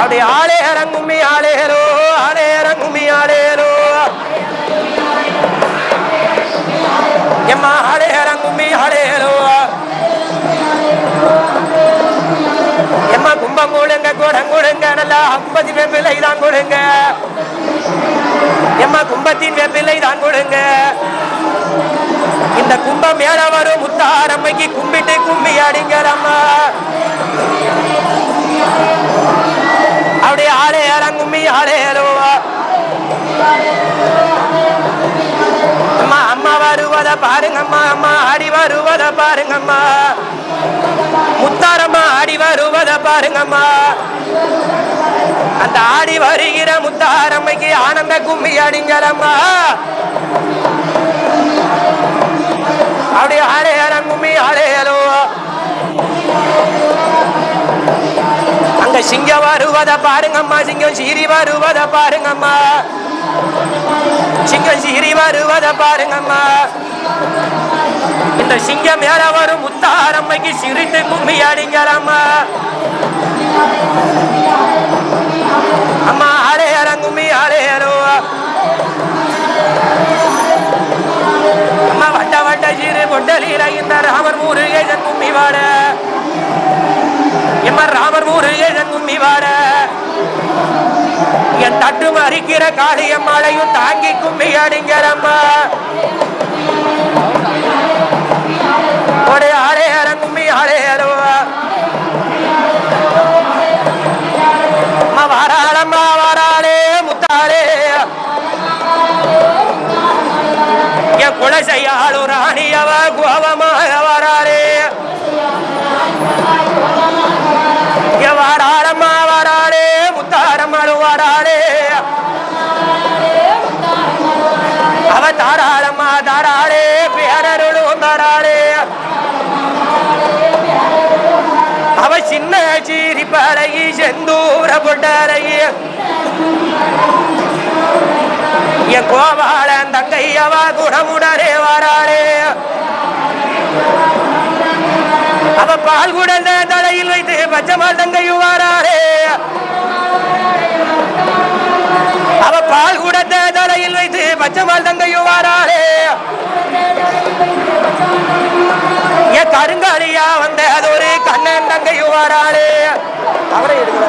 அப்படியே ஆளே இறங்குமி ஆளேரோ ஆளே இறங்குமி ஆளேரோ எம்மா ஆளே இறங்குமி ஆளேரோ எம்மா கும்பம் கூடுங்க கூடம் கொடுங்க நல்லா ஐம்பது வெப்பிலை தான் கொடுங்க. எம்மா கும்பத்தின் வெப்பிலை தான் கொடுங்க. இந்த கும்பம் மேல வரும் முத்தாரம்மைக்கு கும்பிட்டு கும்பி அடிங்கிறம்மா கும்மி அம்மா அம்மா வருவத பாருங்கம்மா அம்மா ஆடி வருவத பாருங்கம்மா. முத்தாரம்மா ஆடி வருவத பாருங்கம்மா. அந்த ஆடி வருகிற முத்தாரம்மைக்கு ஆனந்த கும்மி அடிங்கலம்மா அப்படியே ஆடையா சிங்கம் வருவத பாருங்கம்மா சிங்கம் சீறி வருவத பாருங்கம்மா. சிங்கம் சீறி வருவத பாருங்கம்மா. இந்த சிங்கம் மேல வரும் முத்தாரம்மைக்கு சிரித்து கும்மி அடிங்கலம்மா அம்மா ஆளே கும்மி ஆளே அம்மா வட்ட வட்ட சீரு கொண்டலீர இந்த ராமர் முருகேசன் கும்மி வாட. சுவாமி வர என் தட்டு மறிக்கிற காளியம்மாளையும் தாங்கி கும்பி அடிங்கிறம்மா ஒரே ஆளே கும்மி ஆளே அருவா வாராளம்மா வாராளே முத்தாளே. என் குலசையாளு ராணியவ கோபமாக அவ தாராளமா தாராளே பேரருளும் தாராளே. அவ சின்ன சீரி பழகி செந்தூர பொட்டழகி என் கோபாலன் தங்கையவ குணமுடரே வராளே. அவ பால் குடந்த தலையில் வைத்து பச்சைமால் தங்கை வைத்து தங்கையும் வராளே என் கருங்காலியா வந்த அது ஒரு கண்ணன் தங்கையும் வராளே அவரை எடுக்கல.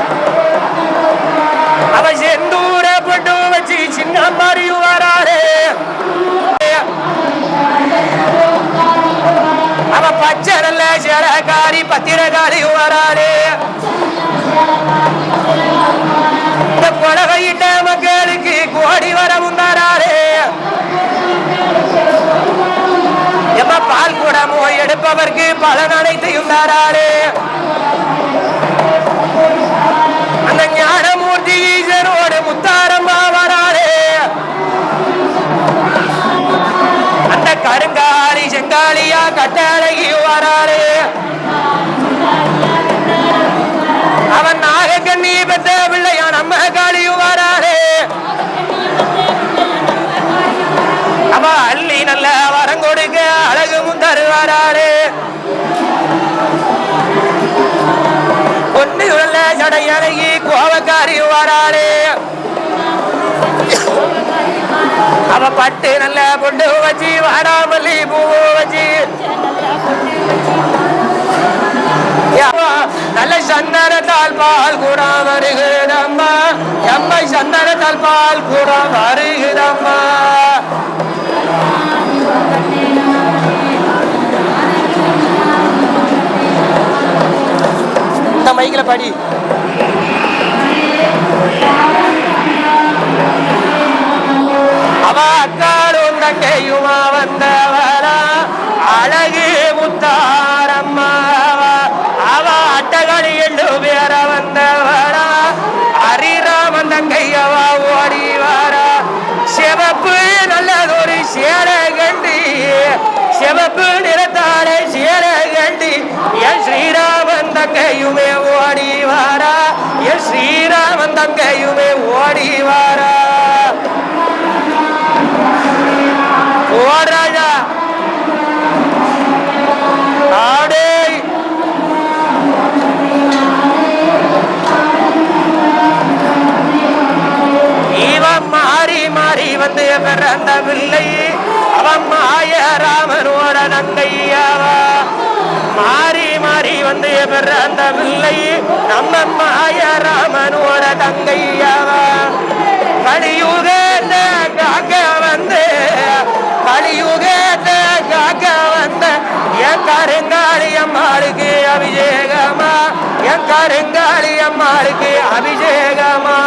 அவ செந்தூர பொட்டு வச்சு சின்ன மாதிரியும் வராளே அவ பச்சரல்ல சேரக்காரி பத்திரகாரியும் வராளே குடமோ பலன் அனைத்தையும் தாராரே அவ பட்டு நல்ல பொண்டு வச்சு வாடாமல்லி பூ வச்சு. நல்ல சந்தனத்தால் பால் கூட வருகிறதம்மா. எம்மை சந்தனத்தால் பால் கூட வருகிறதம்மா. இந்த மைக்கில் படி. அக்காலும் வந்தவரா அழகு முத்தாரம்மா அவ. அட்டகளி எண்டு பேர வந்தவரா ஹரிராமன் தங்கையவா ஓடி வாரா. சிவப்பு நல்லதொரு சேர கண்டி சிவப்பு நிறத்தாலே சேர கண்டி என் ஸ்ரீராமன் தங்கையுமே ஓடி வாரா. என் ஸ்ரீராமன் தங்கையுமே ஓடி வாரா. ஓடுறாயா ராஜா ஆடே. இவன் மாறி மாறி வந்து பிறந்த பிள்ளை அவன் மாய ராமனோட நங்கையாவா மாறி மாறி வந்து பெற பிள்ளை நம்ம மாயராமனோட தங்கையவ? கருங்காளி அம்மாளுக்கு அபிஷேகமா?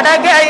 আড়া গায়ে